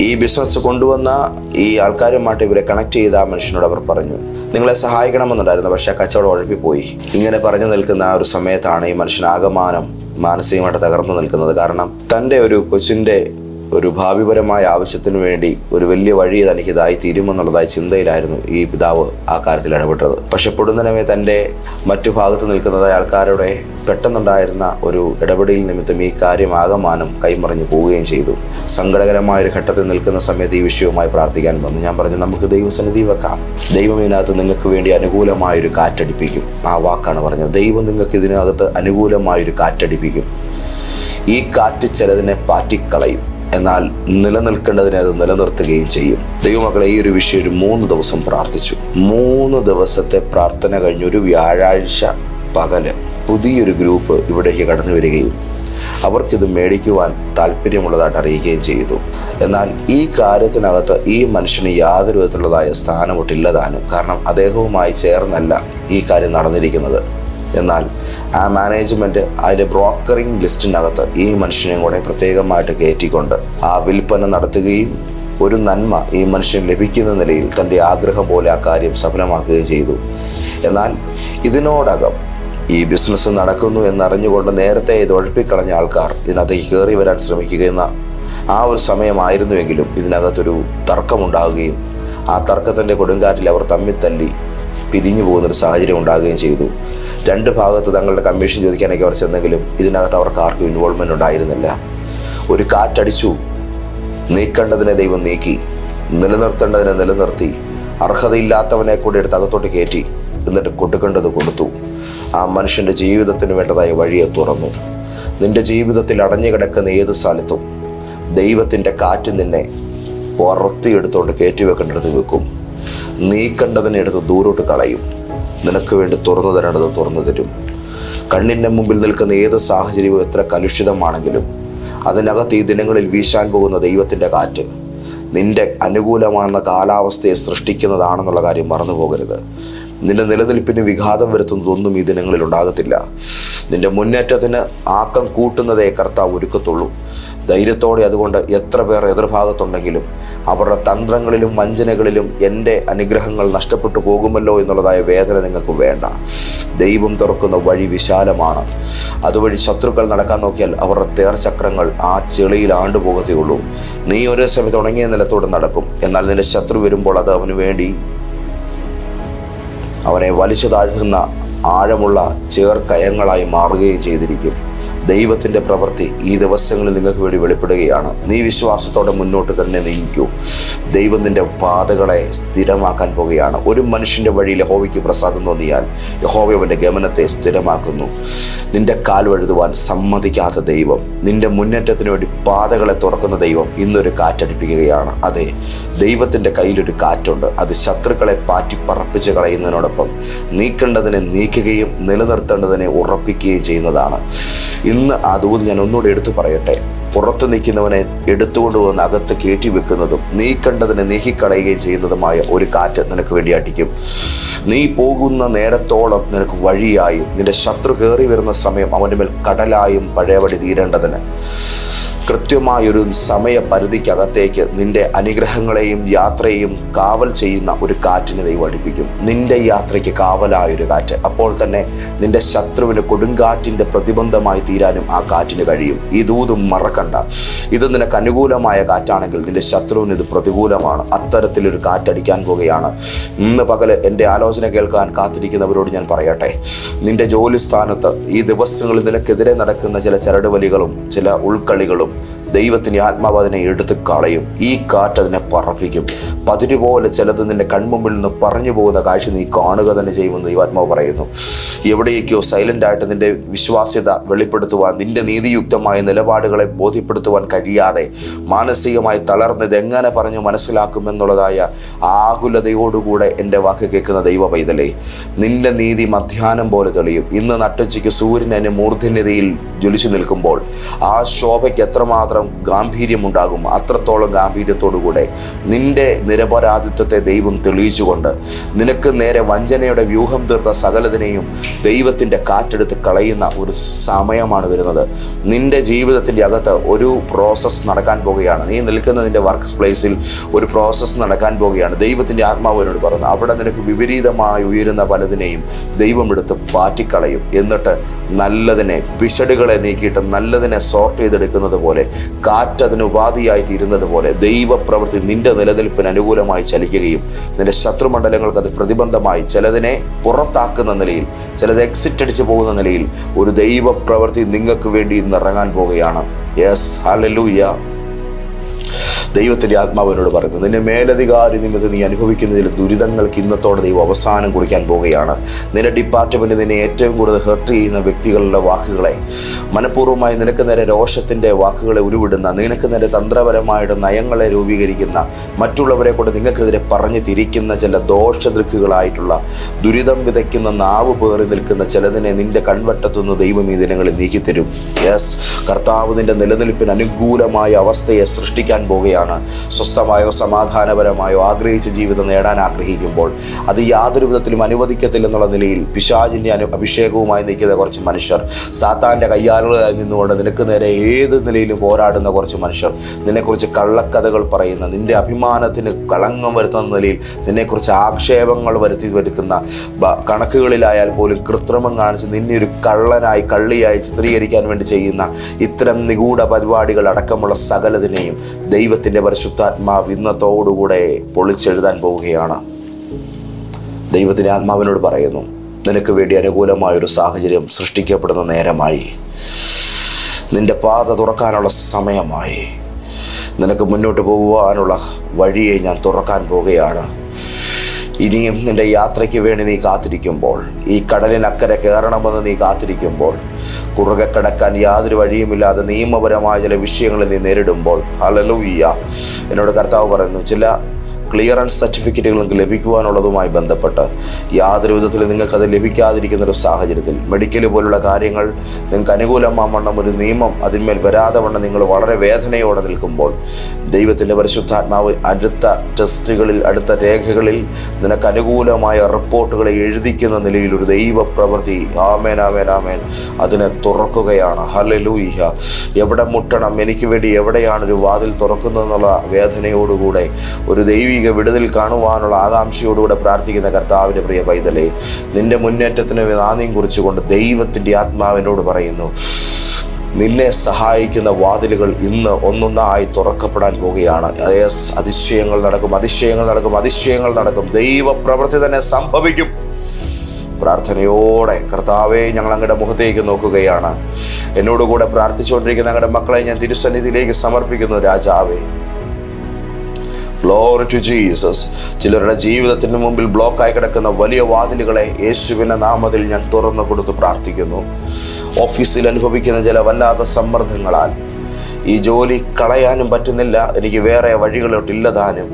ഈ ബിസിനസ് കൊണ്ടുവന്ന ഈ ആൾക്കാരുമായിട്ട് ഇവരെ കണക്ട് ചെയ്ത ആ മനുഷ്യനോട് അവർ പറഞ്ഞു. നിങ്ങളെ സഹായിക്കണമെന്നുണ്ടായിരുന്നു പക്ഷേ ആ കച്ചവടം ഉഴപ്പിപ്പോയി ഇങ്ങനെ പറഞ്ഞു നിൽക്കുന്ന ആ ഒരു സമയത്താണ് ഈ മനുഷ്യൻ ആകമാനം മാനസികമായിട്ട് തകർന്നു നിൽക്കുന്നത്. കാരണം തന്റെ ഒരു കൊച്ചിന്റെ ഒരു ഭാവിപരമായ ആവശ്യത്തിനു വേണ്ടി ഒരു വലിയ വഴി തനിക്ക് തീരുമെന്നുള്ളതായി ചിന്തയിലായിരുന്നു ഈ പിതാവ് ആ കാര്യത്തിൽ ഇടപെട്ടത്. പക്ഷെ പൊടുന്നനമേ തന്റെ മറ്റു ഭാഗത്ത് നിൽക്കുന്നതായ ആൾക്കാരുടെ പെട്ടെന്നുണ്ടായിരുന്ന ഒരു ഇടപെടൽ നിമിത്തം ഈ കാര്യം ആകമാനം കൈമറിഞ്ഞു പോവുകയും ചെയ്തു. സങ്കടകരമായ ഒരു ഘട്ടത്തിൽ നിൽക്കുന്ന സമയത്ത് ഈ വിഷയവുമായി പ്രാർത്ഥിക്കാൻ വന്നു. ഞാൻ പറഞ്ഞു നമുക്ക് ദൈവസന്നിധി വെക്കാം. ദൈവം ഇതിനകത്ത് നിങ്ങൾക്ക് വേണ്ടി അനുകൂലമായ അനുകൂലമായൊരു കാറ്റടിപ്പിക്കും. ആ വാക്കാണ് പറഞ്ഞത്. ദൈവം നിങ്ങൾക്ക് ഇതിനകത്ത് അനുകൂലമായൊരു കാറ്റടിപ്പിക്കും. ഈ കാറ്റ് ചിലതിനെ പാറ്റിക്കളയും. എന്നാൽ നിലനിൽക്കേണ്ടതിനെ അത് നിലനിർത്തുകയും ചെയ്യും. ദൈവമക്കളെ ഈ ഒരു വിഷയം ഒരു മൂന്ന് ദിവസം പ്രാർത്ഥിച്ചു. മൂന്ന് ദിവസത്തെ പ്രാർത്ഥന കഴിഞ്ഞ് ഒരു വ്യാഴാഴ്ച പകൽ പുതിയൊരു ഗ്രൂപ്പ് ഇവിടേക്ക് കടന്നു വരികയും അവർക്കിത് മേടിക്കുവാൻ താല്പര്യമുള്ളതായിട്ട് അറിയിക്കുകയും ചെയ്തു. എന്നാൽ ഈ കാര്യത്തിനകത്ത് ഈ മനുഷ്യന് യാതൊരു വിധത്തിലുള്ളതായ സ്ഥാനമൊട്ടില്ലതാനും കാരണം അദ്ദേഹവുമായി ചേർന്നല്ല ഈ കാര്യം നടന്നിരിക്കുന്നത്. എന്നാൽ ആ മാനേജ്മെന്റ് അതിന്റെ ബ്രോക്കറിംഗ് ലിസ്റ്റിനകത്ത് ഈ മനുഷ്യനെയും കൂടെ പ്രത്യേകമായിട്ട് കയറ്റിക്കൊണ്ട് ആ വിൽപ്പന നടത്തുകയും ഒരു നന്മ ഈ മനുഷ്യൻ ലഭിക്കുന്ന നിലയിൽ തന്റെ ആഗ്രഹം പോലെ ആ കാര്യം സഫലമാക്കുകയും ചെയ്തു. എന്നാൽ ഇതിനോടകം ഈ ബിസിനസ് നടക്കുന്നു എന്നറിഞ്ഞുകൊണ്ട് നേരത്തെ ഇത് ഒഴിപ്പിക്കളഞ്ഞ ആൾക്കാർ ഇതിനകത്തേക്ക് കയറി വരാൻ ശ്രമിക്കുന്ന ആ ഒരു സമയമായിരുന്നുവെങ്കിലും ഇതിനകത്തൊരു തർക്കമുണ്ടാകുകയും ആ തർക്കത്തിന്റെ കൊടുങ്കാറ്റിൽ അവർ തമ്മിൽ തല്ലി പിരിഞ്ഞു പോകുന്നൊരു സാഹചര്യം ഉണ്ടാകുകയും ചെയ്തു. രണ്ട് ഭാഗത്ത് തങ്ങളുടെ കമ്മീഷൻ ചോദിക്കാനൊക്കെ അവർ ചെന്നെങ്കിലും ഇതിനകത്ത് അവർക്ക് ആർക്കും ഇൻവോൾവ്മെന്റ് ഉണ്ടായിരുന്നില്ല. ഒരു കാറ്റടിച്ചു. നീക്കേണ്ടതിനെ ദൈവം നീക്കി. നിലനിർത്തേണ്ടതിനെ നിലനിർത്തി. അർഹതയില്ലാത്തവനെ കൂടി എടുത്ത് അകത്തോട്ട് കയറ്റി. എന്നിട്ട് കൊടുക്കേണ്ടത് കൊടുത്തു. ആ മനുഷ്യന്റെ ജീവിതത്തിന് വേണ്ടതായ വഴിയെ തുറന്നു. നിന്റെ ജീവിതത്തിൽ അടഞ്ഞു കിടക്കുന്ന ഏത് സ്ഥലത്തും ദൈവത്തിന്റെ കാറ്റ് നിന്നെ പുറത്തിയെടുത്തോണ്ട് കയറ്റി വെക്കേണ്ടത് വെക്കും നീക്കേണ്ടതിനെ എടുത്ത് ദൂരോട്ട് കളയും. നിനക്ക് വേണ്ടി തുറന്നു തരേണ്ടത് തുറന്നു തരും. കണ്ണിന്റെ മുമ്പിൽ നിൽക്കുന്ന ഏത് സാഹചര്യവും എത്ര കലുഷിതമാണെങ്കിലും അതിനകത്ത് ഈ ദിനങ്ങളിൽ വീശാൻ പോകുന്ന ദൈവത്തിന്റെ കാറ്റ് നിന്റെ അനുകൂലമാകുന്ന കാലാവസ്ഥയെ സൃഷ്ടിക്കുന്നതാണെന്നുള്ള കാര്യം മറന്നു പോകരുത്. നിന്റെ നിലനിൽപ്പിന് വിഘാതം വരുത്തുന്നതൊന്നും ഈ ദിനങ്ങളിൽ ഉണ്ടാകത്തില്ല. നിന്റെ മുന്നേറ്റത്തിന് ആക്കം കൂട്ടുന്നതേ കർത്താവ് ഒരുക്കത്തുള്ളൂ. ധൈര്യത്തോടെ അതുകൊണ്ട് എത്ര പേർ എതിർഭാഗത്തുണ്ടെങ്കിലും അവരുടെ തന്ത്രങ്ങളിലും വഞ്ചനകളിലും എന്റെ അനുഗ്രഹങ്ങൾ നഷ്ടപ്പെട്ടു പോകുമല്ലോ എന്നുള്ളതായ വേദന നിങ്ങൾക്ക് വേണ്ട. ദൈവം തുറക്കുന്ന വഴി വിശാലമാണ്. അതുവഴി ശത്രുക്കൾ നടക്കാൻ നോക്കിയാൽ അവരുടെ തേർചക്രങ്ങൾ ആ ചെളിയിൽ ആണ്ടുപോകത്തേ നീ ഒരേ സമയത്ത് ഉണങ്ങിയ നിലത്തോടെ നടക്കും. എന്നാൽ നിന്റെ ശത്രു വരുമ്പോൾ അത് അവന് വേണ്ടി അവനെ വലിച്ചു താഴ്ത്തുന്ന ആഴമുള്ള ചേർക്കയങ്ങളായി മാറുകയും ചെയ്തിരിക്കും. ദൈവത്തിന്റെ പ്രവൃത്തി ഈ ദിവസങ്ങളിൽ നിങ്ങൾക്ക് വേണ്ടി വെളിപ്പെടുകയാണ്. നീ വിശ്വാസത്തോടെ മുന്നോട്ട് തന്നെ നീങ്ങൂ ദൈവം നിന്റെ പാതകളെ സ്ഥിരമാക്കാൻ പോകുകയാണ്. ഒരു മനുഷ്യന്റെ വഴിയിൽ യഹോവയ്ക്ക് പ്രസാദം തോന്നിയാൽ യഹോവ അവന്റെ ഗമനത്തെ സ്ഥിരമാക്കുന്നു. നിന്റെ കാൽ വഴുതുവാൻ സമ്മതിക്കാത്ത ദൈവം നിന്റെ മുന്നേറ്റത്തിന് വേണ്ടി പാതകളെ തുറക്കുന്ന ദൈവം ഇന്നൊരു കാറ്റടിപ്പിക്കുകയാണ്. അതെ ദൈവത്തിന്റെ കയ്യിലൊരു കാറ്റുണ്ട്. അത് ശത്രുക്കളെ പാറ്റി പറപ്പിച്ച് കളയുന്നതിനോടൊപ്പം നീക്കേണ്ടതിനെ നീക്കുകയും നിലനിർത്തേണ്ടതിനെ ഉറപ്പിക്കുകയും ചെയ്യുന്നതാണ്. ഇന്ന് ആ ദൂത് ഞാൻ ഒന്നുകൂടെ എടുത്തു പറയട്ടെ. പുറത്ത് നിൽക്കുന്നവനെ എടുത്തുകൊണ്ട് വന്ന് അകത്ത് കയറ്റി വെക്കുന്നതും നീ കണ്ടതിനെ നീക്കിക്കളയുകയും ചെയ്യുന്നതുമായ ഒരു കാറ്റ് നിനക്ക് വേണ്ടി അടിക്കും. നീ പോകുന്ന നേരത്തോളം നിനക്ക് വഴിയായും. നിന്റെ ശത്രു കയറി വരുന്ന സമയം അവന്റെ മേൽ കടലായും പഴയപടി തീരേണ്ടതിന്. കൃത്യമായൊരു സമയപരിധിക്കകത്തേക്ക് നിന്റെ അനുഗ്രഹങ്ങളെയും യാത്രയെയും കാവൽ ചെയ്യുന്ന ഒരു കാറ്റിനെ ദൈവം അടുപ്പിക്കും. നിന്റെ യാത്രയ്ക്ക് കാവലായൊരു കാറ്റ്. അപ്പോൾ തന്നെ നിന്റെ ശത്രുവിന് കൊടുങ്കാറ്റിന്റെ പ്രതിബന്ധമായി തീരാനും ആ കാറ്റിന് കഴിയും. ഈ ദൂതും മറക്കണ്ട. ഇത് നിനക്ക് അനുകൂലമായ കാറ്റാണെങ്കിൽ നിന്റെ ശത്രുവിന് ഇത് പ്രതികൂലമാണ്. അത്തരത്തിലൊരു കാറ്റടിക്കാൻ പോവുകയാണ്. ഇന്ന് പകൽ എന്റെ ആലോചന കേൾക്കാൻ കാത്തിരിക്കുന്നവരോട് ഞാൻ പറയട്ടെ. നിന്റെ ജോലി സ്ഥാനത്ത് ഈ ദിവസങ്ങളിൽ നിനക്കെതിരെ നടക്കുന്ന ചില ചരടുവലികളും ചില ഉൾക്കളികളും ദൈവത്തിന് ആത്മാവ് അതിനെ എടുത്ത് കളയും. ഈ കാറ്റ് അതിനെ പറപ്പിക്കും. പതിര് പോലെ ചിലത് നിന്റെ കൺമുമ്പിൽ നിന്ന് പറഞ്ഞു പോകുന്ന കാഴ്ച നീ കാണുക തന്നെ ചെയ്യുമെന്ന് ദൈവാത്മാവ് പറയുന്നു. എവിടേക്കോ സൈലന്റ് ആയിട്ട് നിന്റെ വിശ്വാസ്യത വെളിപ്പെടുത്തുവാൻ നിന്റെ നീതിയുക്തമായ നിലപാടുകളെ ബോധ്യപ്പെടുത്തുവാൻ കഴിയാതെ മാനസികമായി തളർന്നത് എങ്ങനെ പറഞ്ഞു മനസ്സിലാക്കുമെന്നുള്ളതായ ആകുലതയോടുകൂടെ എന്റെ വാക്ക് കേൾക്കുന്ന ദൈവ പൈതലേ നിന്റെ നീതി മധ്യാനം പോലെ തെളിയും. ഇന്ന് നട്ടുച്ചയ്ക്ക് സൂര്യൻ എന്നെ മൂർധന്യതയിൽ ജ്വലിച്ചു നിൽക്കുമ്പോൾ ആ ശോഭയ്ക്ക് എത്രമാത്രം ഗാംഭീര്യമുണ്ടാകും അത്രത്തോളം ഗാംഭീര്യത്തോടുകൂടെ. നിന്റെ നിരപരാധിത്വത്തെ ദൈവം തെളിയിച്ചുകൊണ്ട് നിനക്ക് നേരെ വഞ്ചനയുടെ വ്യൂഹം തീർത്ത സകലതിനെയും ദൈവത്തിന്റെ കാറ്റെടുത്ത് കളയുന്ന ഒരു സമയമാണ് വരുന്നത്. നിന്റെ ജീവിതത്തിന്റെ അകത്ത് ഒരു പ്രോസസ്സ് നടക്കാൻ പോവുകയാണ് നീ നിൽക്കുന്ന നിന്റെ വർക്ക് പ്ലേസിൽ ഒരു പ്രോസസ്സ് നടക്കാൻ പോവുകയാണ് ദൈവത്തിന്റെ ആത്മാവിനോട് പറഞ്ഞു അവിടെ നിനക്ക് വിപരീതമായി ഉയരുന്ന പലതിനെയും ദൈവം എടുത്ത് പാറ്റിക്കളയും എന്നിട്ട് നല്ലതിനെ പിശടുകളെ നീക്കിയിട്ട് നല്ലതിനെ സോർട്ട് ചെയ്തെടുക്കുന്നത് പോലെ കാറ്റ് അതിന് ഉപാധിയായി തീരുന്നത് പോലെ ദൈവപ്രവൃത്തി നിന്റെ നിലനിൽപ്പിന് അനുകൂലമായി ചലിക്കുകയും നിന്റെ ശത്രുമണ്ഡലങ്ങൾക്ക് അത് പ്രതിബന്ധമായി ചിലതിനെ പുറത്താക്കുന്ന നിലയിൽ ചിലത് എക്സിറ്റ് അടിച്ചു പോകുന്ന നിലയിൽ ഒരു ദൈവപ്രവൃത്തി നിങ്ങൾക്ക് വേണ്ടി ഇന്ന് ഇറങ്ങാൻ പോവുകയാണ്. യെസ് ഹല്ലേലൂയ ദൈവത്തിന്റെ ആത്മാവിനോട് പറയുന്നു നിന്നെ മേലധികാരി നിമിത്തം നീ അനുഭവിക്കുന്നതിൽ ദുരിതങ്ങൾക്ക് ഇന്നത്തോടെ ദൈവം അവസാനം കുറിക്കാൻ പോവുകയാണ്. നിന്റെ ഡിപ്പാർട്ട്മെന്റ് നിന്നെ ഏറ്റവും കൂടുതൽ ഹെർട്ട് ചെയ്യുന്ന വ്യക്തികളുടെ വാക്കുകളെ മനഃപൂർവമായി നിനക്ക് നേരെ രോഷത്തിന്റെ വാക്കുകളെ ഉരുവിടുന്ന നിനക്ക് നേരെ തന്ത്രപരമായിട്ട് നയങ്ങളെ രൂപീകരിക്കുന്ന മറ്റുള്ളവരെ കൊണ്ട് നിങ്ങൾക്കെതിരെ പറഞ്ഞു തിരിക്കുന്ന ചില ദോഷദൃക്കുകളായിട്ടുള്ള ദുരിതം വിതയ്ക്കുന്ന നാവ് പേറി നിൽക്കുന്ന ചിലതിനെ നിന്റെ കൺവട്ടത്തുനിന്ന് ദൈവം ഈ ദിനങ്ങളിൽ നീക്കിത്തരും. യെസ് കർത്താവ് നിന്റെ നിലനിൽപ്പിന് അനുകൂലമായ അവസ്ഥയെ സൃഷ്ടിക്കാൻ പോവുകയാണ്. സ്വസ്ഥമായോ സമാധാനപരമായോ ആഗ്രഹിച്ച ജീവിതം നേടാൻ ആഗ്രഹിക്കുമ്പോൾ അത് യാതൊരു വിധത്തിലും അനുവദിക്കത്തില്ലെന്നുള്ള നിലയിൽ പിശാചിന്റെ അനു അഭിഷേകവുമായി നിൽക്കുന്ന കുറച്ച് മനുഷ്യർ സാത്താന്റെ കയ്യാലുകളായി നിന്നുകൊണ്ട് നിനക്ക് നേരെ ഏത് നിലയിലും പോരാടുന്ന കുറച്ച് മനുഷ്യർ നിന്നെക്കുറിച്ച് കള്ളക്കഥകൾ പറയുന്ന നിന്റെ അഭിമാനത്തിന് കളങ്കം വരുത്തുന്ന നിലയിൽ നിന്നെക്കുറിച്ച് ആക്ഷേപങ്ങൾ വരുത്തി വരുക്കുന്ന കണക്കുകളിലായാൽ പോലും കൃത്രിമം കാണിച്ച് നിന്നെ ഒരു കള്ളനായി കള്ളിയായി ചിത്രീകരിക്കാൻ വേണ്ടി ചെയ്യുന്ന ഇത്തരം നിഗൂഢ പരിപാടികൾ അടക്കമുള്ള സകലതിനെയും ദൈവത്തിന്റെ പരിശുദ്ധാത്മാവ് ഇന്നത്തോടുകൂടെ പൊളിച്ചെഴുതാൻ പോവുകയാണ്. ദൈവത്തിന്റെ ആത്മാവിനോട് പറയുന്നു നിനക്ക് വേണ്ടി അനുകൂലമായൊരു സാഹചര്യം സൃഷ്ടിക്കപ്പെടുന്ന നേരമായി. നിന്റെ പാത തുറക്കാനുള്ള സമയമായി. നിനക്ക് മുന്നോട്ട് പോകുവാനുള്ള വഴിയെ ഞാൻ തുറക്കാൻ പോവുകയാണ്. ഇനിയും നിന്റെ യാത്രയ്ക്ക് വേണ്ടി നീ കാത്തിരിക്കുമ്പോൾ ഈ കടലിനക്കരെ കയറണമെന്ന് നീ കാത്തിരിക്കുമ്പോൾ കുറുകെ കിടക്കാൻ യാതൊരു വഴിയുമില്ലാതെ നിയമപരമായ ചില വിഷയങ്ങൾ നീ നേരിടുമ്പോൾ ഹലലൂയ്യ എന്നോട് കർത്താവ് പറയുന്നു ചില ക്ലിയറൻസ് സർട്ടിഫിക്കറ്റുകൾ നിങ്ങൾക്ക് ലഭിക്കുവാനുള്ളതുമായി ബന്ധപ്പെട്ട് യാതൊരു വിധത്തിലും നിങ്ങൾക്കത് ലഭിക്കാതിരിക്കുന്ന ഒരു സാഹചര്യത്തിൽ മെഡിക്കൽ പോലുള്ള കാര്യങ്ങൾ നിങ്ങൾക്ക് അനുകൂലമാവണ്ണം ഒരു നിയമം അതിന്മേൽ വരാതെ വണ്ണം നിങ്ങൾ വളരെ വേദനയോടെ നിൽക്കുമ്പോൾ ദൈവത്തിന്റെ പരിശുദ്ധാത്മാവ് അടുത്ത ടെസ്റ്റുകളിൽ അടുത്ത രേഖകളിൽ നിനക്ക് അനുകൂലമായ റിപ്പോർട്ടുകളെ എഴുതിക്കുന്ന നിലയിൽ ഒരു ദൈവ പ്രവൃത്തി ആമേൻ ആമേൻ ആമേൻ. അതിനെ തുറക്കുകയാണ്. ഹലലൂഹ എവിടെ മുട്ടണം? എനിക്ക് വേണ്ടി എവിടെയാണ് ഒരു വാതിൽ തുറക്കുന്നതെന്നുള്ള വേദനയോടുകൂടെ ഒരു ദൈവിക വിടുതൽ കാണുവാനുള്ള ആകാംക്ഷയോടുകൂടെ പ്രാർത്ഥിക്കുന്ന കർത്താവിന്റെ പ്രിയ പൈതലേ നിന്റെ മുന്നേറ്റത്തിന് നാന്ദിയും കുറിച്ചുകൊണ്ട് ദൈവത്തിന്റെ ആത്മാവിനോട് പറയുന്നു നിന്നെ സഹായിക്കുന്ന വാതിലുകൾ ഇന്ന് ഒന്നൊന്നായി തുറക്കപ്പെടാൻ പോവുകയാണ്. യെസ് അതിശയങ്ങൾ നടക്കും അതിശയങ്ങൾ നടക്കും അതിശയങ്ങൾ നടക്കും. ദൈവ പ്രവൃത്തി തന്നെ സംഭവിക്കും. പ്രാർത്ഥനയോടെ കർത്താവെ ഞങ്ങൾ അങ്ങയുടെ മുഖത്തേക്ക് നോക്കുകയാണ്. എന്നോടുകൂടെ പ്രാർത്ഥിച്ചുകൊണ്ടിരിക്കുന്ന ഞങ്ങളുടെ മക്കളെ ഞാൻ തിരുസന്നിധിയിലേക്ക് സമർപ്പിക്കുന്നു രാജാവേ. ഗ്ലോറി ടു ജീസസ് ചിലരുടെ ജീവിതത്തിന് മുമ്പിൽ ബ്ലോക്കായി കിടക്കുന്ന വലിയ വാതിലുകളെ യേശുവിന്റെ നാമത്തിൽ ഞാൻ തുറന്നു കൊടുത്ത് പ്രാർത്ഥിക്കുന്നു. ഓഫീസിൽ അനുഭവിക്കുന്ന ചില വല്ലാത്ത സമ്മർദ്ദങ്ങളാൽ ഈ ജോലി കളയാനും പറ്റുന്നില്ല. എനിക്ക് വേറെ വഴികളോട്ടില്ലതാനും.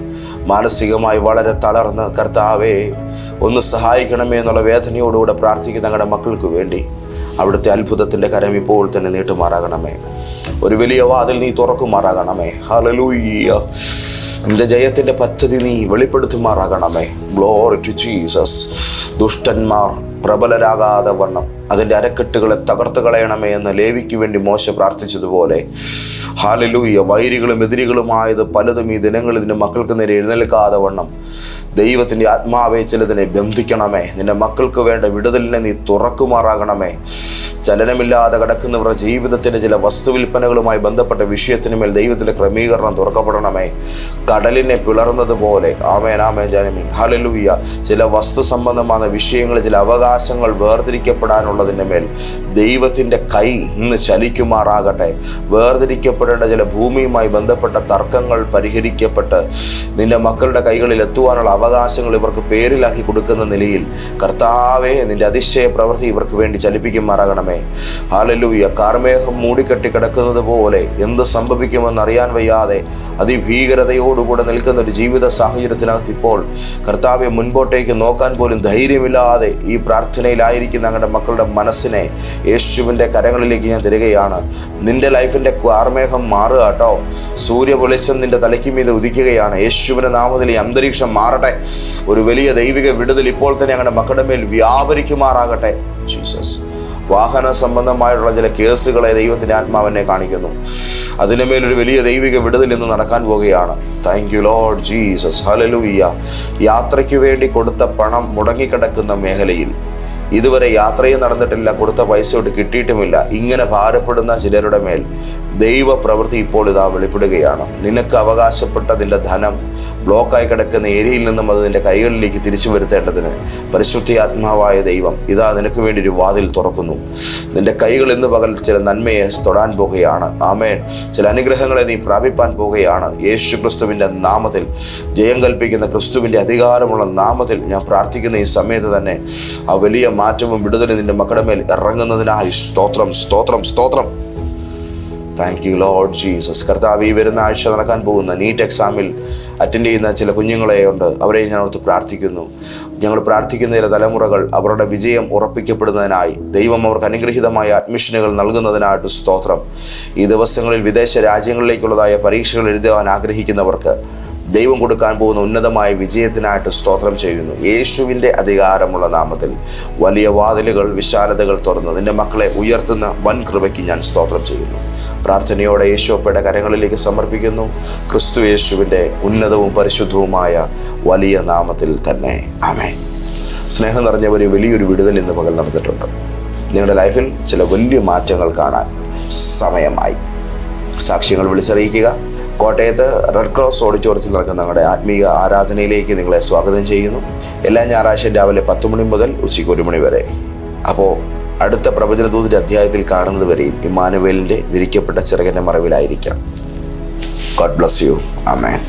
മാനസികമായി വളരെ തളർന്ന് കർത്താവേ ഒന്ന് സഹായിക്കണമേ എന്നുള്ള വേദനയോടുകൂടെ പ്രാർത്ഥിക്കുന്ന ഞങ്ങളുടെ മക്കൾക്ക് വേണ്ടി. അവിടുത്തെ അത്ഭുതത്തിന്റെ കരം ഇപ്പോൾ തന്നെ നീട്ടുമാറാകണമേ. ഒരു വലിയ വാതിൽ നീ തുറക്കുമാറാകണമേ. ഹലലൂയ്യ നിന്റെ ജയത്തിന്റെ പദ്ധതി നീ വെളിപ്പെടുത്തുമാറാകണമേ. ഗ്ലോറി ടു ജീസസ് ദുഷ്ടന്മാർ പ്രബലരാകാതെ വണ്ണം. അതിന്റെ അരക്കെട്ടുകളെ തകർത്ത് കളയണമേ എന്ന് ലേവിക്ക് വേണ്ടി മോശ പ്രാർത്ഥിച്ചതുപോലെ. ഹാലിലൂയ വൈരികളും എതിരികളുമായത് പലതും ഈ ദിനങ്ങളിൽ നിന്റെ മക്കൾക്ക് നേരെ എഴുന്നേൽക്കാതെ വണ്ണം. ദൈവത്തിന്റെ ആത്മാവെ ചിലതിനെ ബന്ധിക്കണമേ. നിന്റെ മക്കൾക്ക് വേണ്ട വിടുതലിനെ നീ തുറക്കുമാറാകണമേ. ചലനമില്ലാതെ കിടക്കുന്നവരുടെ ജീവിതത്തിന്റെ ചില വസ്തുവിൽപ്പനകളുമായി ബന്ധപ്പെട്ട വിഷയത്തിന് മേൽ ക്രമീകരണം തുറക്കപ്പെടണമേ. കടലിനെ പിളർന്നതുപോലെ. ആമേൻ ആമേൻ ജനമീൻ. ചില വസ്തു സംബന്ധമായ വിഷയങ്ങളിൽ ചില അവകാശങ്ങൾ വേർതിരിക്കപ്പെടാനുള്ളതിന്റെ മേൽ ദൈവത്തിന്റെ കൈ ഇന്ന് ചലിക്കുമാറാകട്ടെ. വേർതിരിക്കപ്പെടേണ്ട ചില ഭൂമിയുമായി ബന്ധപ്പെട്ട തർക്കങ്ങൾ പരിഹരിക്കപ്പെട്ട് നിന്റെ മക്കളുടെ കൈകളിൽ എത്തുവാനുള്ള അവകാശങ്ങൾ ഇവർക്ക് പേരിലാക്കി കൊടുക്കുന്ന നിലയിൽ കർത്താവെ നിന്റെ അതിശയ പ്രവൃത്തി ഇവർക്ക് വേണ്ടി ചലിപ്പിക്കുമാറാകണമേ. ഹാലലൂയ. കാർമേഹം മൂടിക്കെട്ടി കിടക്കുന്നത് പോലെ എന്ത് സംഭവിക്കുമെന്ന് അറിയാൻ വയ്യാതെ അതിഭീകരതയോടുകൂടെ നിൽക്കുന്ന ഒരു ജീവിത സാഹചര്യത്തിനകത്ത് ഇപ്പോൾ കർത്താവെ മുൻപോട്ടേക്ക് നോക്കാൻ പോലും ധൈര്യമില്ലാതെ ഈ പ്രാർത്ഥനയിലായിരിക്കുന്ന ഞങ്ങളുടെ മക്കളുടെ മനസ്സിനെ യേശുവിന്റെ കരങ്ങളിലേക്ക് ഞാൻ തരികയാണ്. നിന്റെ ലൈഫിന്റെ കാർമേഹം മാറുക കേട്ടോ. സൂര്യ വെളിച്ചം നിന്റെ തലയ്ക്ക് മീത് ഉദിക്കുകയാണ്. യേശുവിന്റെ നാമത്തിൽ ഈ അന്തരീക്ഷം മാറട്ടെ. ഒരു വലിയ ദൈവിക വിടുതൽ ഇപ്പോൾ തന്നെ ഞങ്ങളുടെ മക്കളുടെ മേൽ വ്യാപരിക്കുമാറാകട്ടെ. ജീസസ്. വാഹന സംബന്ധമായിട്ടുള്ള ചില കേസുകളെ ദൈവത്തിന്റെ ആത്മാവിനെ കാണിക്കുന്നു. അതിന് മേലൊരു വലിയ ദൈവിക വിടുതൽ ഇന്ന് നടക്കാൻ പോവുകയാണ്. Thank you Lord Jesus hallelujah യാത്രയ്ക്ക് വേണ്ടി കൊടുത്ത പണം മുടങ്ങിക്കിടക്കുന്ന മേഖലയിൽ. ഇതുവരെ യാത്രയും നടന്നിട്ടില്ല കൊടുത്ത പൈസ ഒട്ട് കിട്ടിയിട്ടുമില്ല. ഇങ്ങനെ ഭാരപ്പെടുന്ന ചിലരുടെ മേൽ ദൈവ പ്രവൃത്തി ഇപ്പോൾ ഇതാ വെളിപ്പെടുകയാണ്. നിനക്ക് അവകാശപ്പെട്ടതിന്റെ ധനം ബ്ലോക്കായി കിടക്കുന്ന ഏരിയയിൽ നിന്നും അത് നിന്റെ കൈകളിലേക്ക് തിരിച്ചു വരുത്തേണ്ടതിന് പരിശുദ്ധി ആത്മാവായ ദൈവം ഇതാ നിനക്ക് വേണ്ടി ഒരു വാതിൽ തുറക്കുന്നു. നിന്റെ കൈകൾ ഇന്ന് പകൽ ചില നന്മയെ തൊടാൻ പോകുകയാണ്. ആമേൻ. ചില അനുഗ്രഹങ്ങളെ നീ പ്രാപിപ്പാൻ പോകുകയാണ്. യേശു ക്രിസ്തുവിന്റെ നാമത്തിൽ ജയം കൽപ്പിക്കുന്ന ക്രിസ്തുവിന്റെ അധികാരമുള്ള നാമത്തിൽ ഞാൻ പ്രാർത്ഥിക്കുന്ന ഈ സമയത്ത് തന്നെ ആ വലിയ മാറ്റവും വിടുതലും നിന്റെ മക്കളുടെ മേൽ ഇറങ്ങുന്നതിനായി സ്തോത്രം സ്തോത്രം സ്തോത്രം. താങ്ക് യു ലോഡ് ജീസസ് കർത്താവ് ഈ വരുന്ന ആഴ്ച നടക്കാൻ പോകുന്ന നീറ്റ് എക്സാമിൽ അറ്റൻഡ് ചെയ്യുന്ന ചില കുഞ്ഞുങ്ങളെയുണ്ട്. അവരെ ഞാൻ ഓർത്ത് പ്രാർത്ഥിക്കുന്നു. ഞങ്ങൾ പ്രാർത്ഥിക്കുന്ന ചില തലമുറകൾ അവരുടെ വിജയം ഉറപ്പിക്കപ്പെടുന്നതിനായി ദൈവം അവർക്ക് അനുഗ്രഹീതമായ അഡ്മിഷനുകൾ നൽകുന്നതിനായിട്ട് സ്തോത്രം. ഈ ദിവസങ്ങളിൽ വിദേശ രാജ്യങ്ങളിലേക്കുള്ളതായ പരീക്ഷകൾ എഴുതുവാൻ ആഗ്രഹിക്കുന്നവർക്ക് ദൈവം കൊടുക്കാൻ പോകുന്ന ഉന്നതമായ വിജയത്തിനായിട്ട് സ്തോത്രം ചെയ്യുന്നു. യേശുവിന്റെ അധികാരമുള്ള നാമത്തിൽ വലിയ വാതിലുകൾ വിശാലതകൾ തുറന്ന്. നിന്റെ മക്കളെ ഉയർത്തുന്ന വൻ കൃപയ്ക്ക് ഞാൻ സ്തോത്രം ചെയ്യുന്നു. പ്രാർത്ഥനയോടെ യേശോപ്പയുടെ കരങ്ങളിലേക്ക് സമർപ്പിക്കുന്നു. ക്രിസ്തു യേശുവിന്റെ ഉന്നതവും പരിശുദ്ധവുമായ വലിയ നാമത്തിൽ തന്നെ. ആമേ സ്നേഹം നിറഞ്ഞ ഒരു വലിയൊരു വിടുതൽ ഇന്ന് പകൽ നടന്നിട്ടുണ്ട്. നിങ്ങളുടെ ലൈഫിൽ ചില വലിയ മാറ്റങ്ങൾ കാണാൻ സമയമായി. സാക്ഷ്യങ്ങൾ വിളിച്ചറിയിക്കുക. കോട്ടയത്ത് റെഡ് ക്രോസ് ഓഡിറ്റോറിയത്തിൽ നടക്കുന്ന ഞങ്ങളുടെ ആത്മീയ ആരാധനയിലേക്ക് നിങ്ങളെ സ്വാഗതം ചെയ്യുന്നു. എല്ലാ ഞായറാഴ്ചയും രാവിലെ പത്ത് മണി മുതൽ ഉച്ചയ്ക്ക് ഒരു മണി വരെ. അപ്പോൾ അടുത്ത പ്രവചനദൂതിന്റെ അധ്യായത്തിൽ കാണുന്നത് വരെയും ഇമാനുവേലിന്റെ വിരിക്കപ്പെട്ട ചെറുകന്റെ മറവിലായിരിക്കാം. God bless you amen